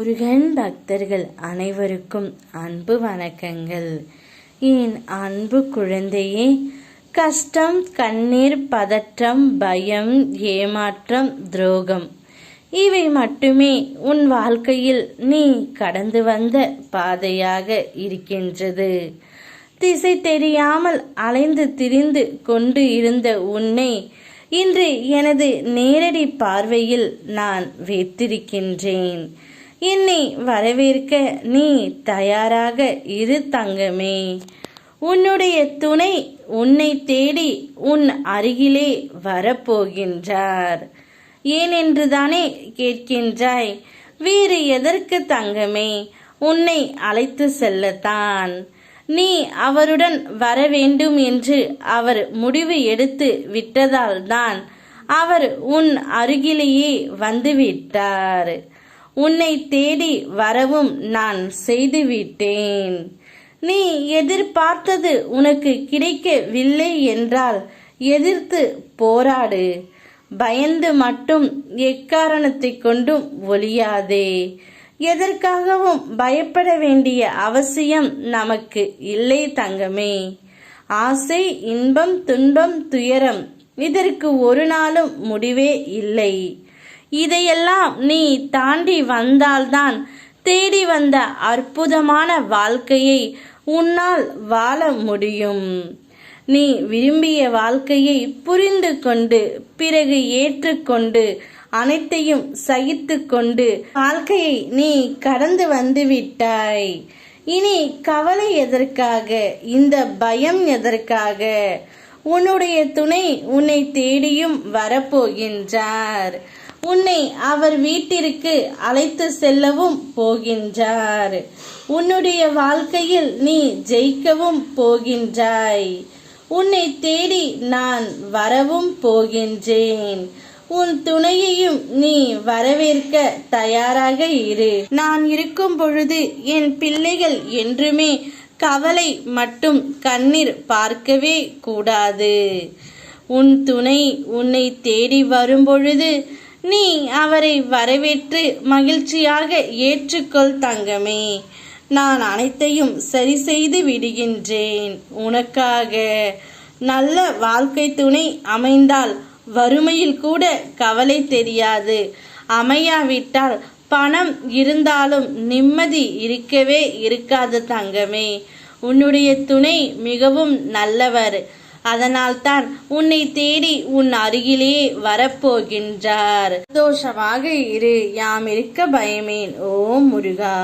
முருகன் பக்தர்கள் அனைவருக்கும் அன்பு வணக்கங்கள். என் அன்பு குழந்தையே கஷ்டம் கண்ணீர் பதற்றம் பயம் ஏமாற்றம் துரோகம் இவை மட்டுமே உன் வாழ்க்கையில் நீ கடந்து வந்த பாதையாக இருக்கின்றது. திசை தெரியாமல் அலைந்து திரிந்து கொண்டு இருந்த உன்னை இன்று எனது நேரடி பார்வையில் நான் வைத்திருக்கின்றேன். என்னை வரவேற்க நீ தயாராக இரு தங்கமே. உன்னுடைய துணை உன்னை தேடி உன் அருகிலே வரப்போகின்றார். ஏனென்றுதானே கேட்கின்றாய்? வேறு எதற்கு தங்கமே? உன்னை அழைத்து செல்லத்தான். நீ அவருடன் வர வேண்டும் என்று அவர் முடிவு எடுத்து விட்டதால்தான் அவர் உன் அருகிலேயே வந்துவிட்டார். உன்னை தேடி வரவும் நான் செய்துவிட்டேன். நீ எதிர்பார்த்தது உனக்கு கிடைக்கவில்லை என்றால் எதிர்த்து போராடு. பயந்து மட்டும் எக்காரணத்தை கொண்டும் ஒழியாதே. எதற்காகவும் பயப்பட வேண்டிய அவசியம் நமக்கு இல்லை தங்கமே. ஆசை இன்பம் துன்பம் துயரம் இதற்கு ஒரு நாளும் முடிவே இல்லை. இதையெல்லாம் நீ தாண்டி வந்தால்தான் தேடி வந்த அற்புதமான வாழ்க்கையை உன்னால் வாழ முடியும். நீ விரும்பிய வாழ்க்கையை புரிந்து கொண்டு பிறகு ஏற்றுக்கொண்டு அனைத்தையும் சகித்து கொண்டு வாழ்க்கையை நீ கடந்து வந்து விட்டாய். இனி கவலை எதற்காக? இந்த பயம் எதற்காக? உன்னுடைய துணை உன்னை தேடியும் வரப்போகின்றார். உன்னை அவர் வீட்டிற்கு அழைத்து செல்லவும் போகின்றார். உன்னுடைய வாழ்க்கையில் நீ ஜெயிக்கவும் போகின்றாய். உன்னை தேடி நான் வரவும் போகின்றேன். உன் துணையையும் நீ வரவேற்க தயாராக இரு. நான் இருக்கும் பொழுது என் பிள்ளைகள் என்றுமே கவலை மட்டும் கண்ணீர் பார்க்கவே கூடாது. உன் துணை உன்னை தேடி வரும்பொழுது நீ அவரை வரவேற்று மகிழ்ச்சியாக ஏற்றுக்கொள் தங்கமே. நான் அனைத்தையும் சரி செய்து விடுகின்றேன். உனக்காக நல்ல வாழ்க்கை துணை அமைந்தால் வறுமையில் கூட கவலை தெரியாது. அமையாவிட்டால் பணம் இருந்தாலும் நிம்மதி இருக்கவே இருக்காது தங்கமே. உன்னுடைய துணை மிகவும் நல்லவர். அதனால்தான் உன்னை தேடி உன் அருகிலே வரப்போகின்றார். சந்தோஷமாக இரு யாம் இருக்க பயமேன். ஓ முருகா.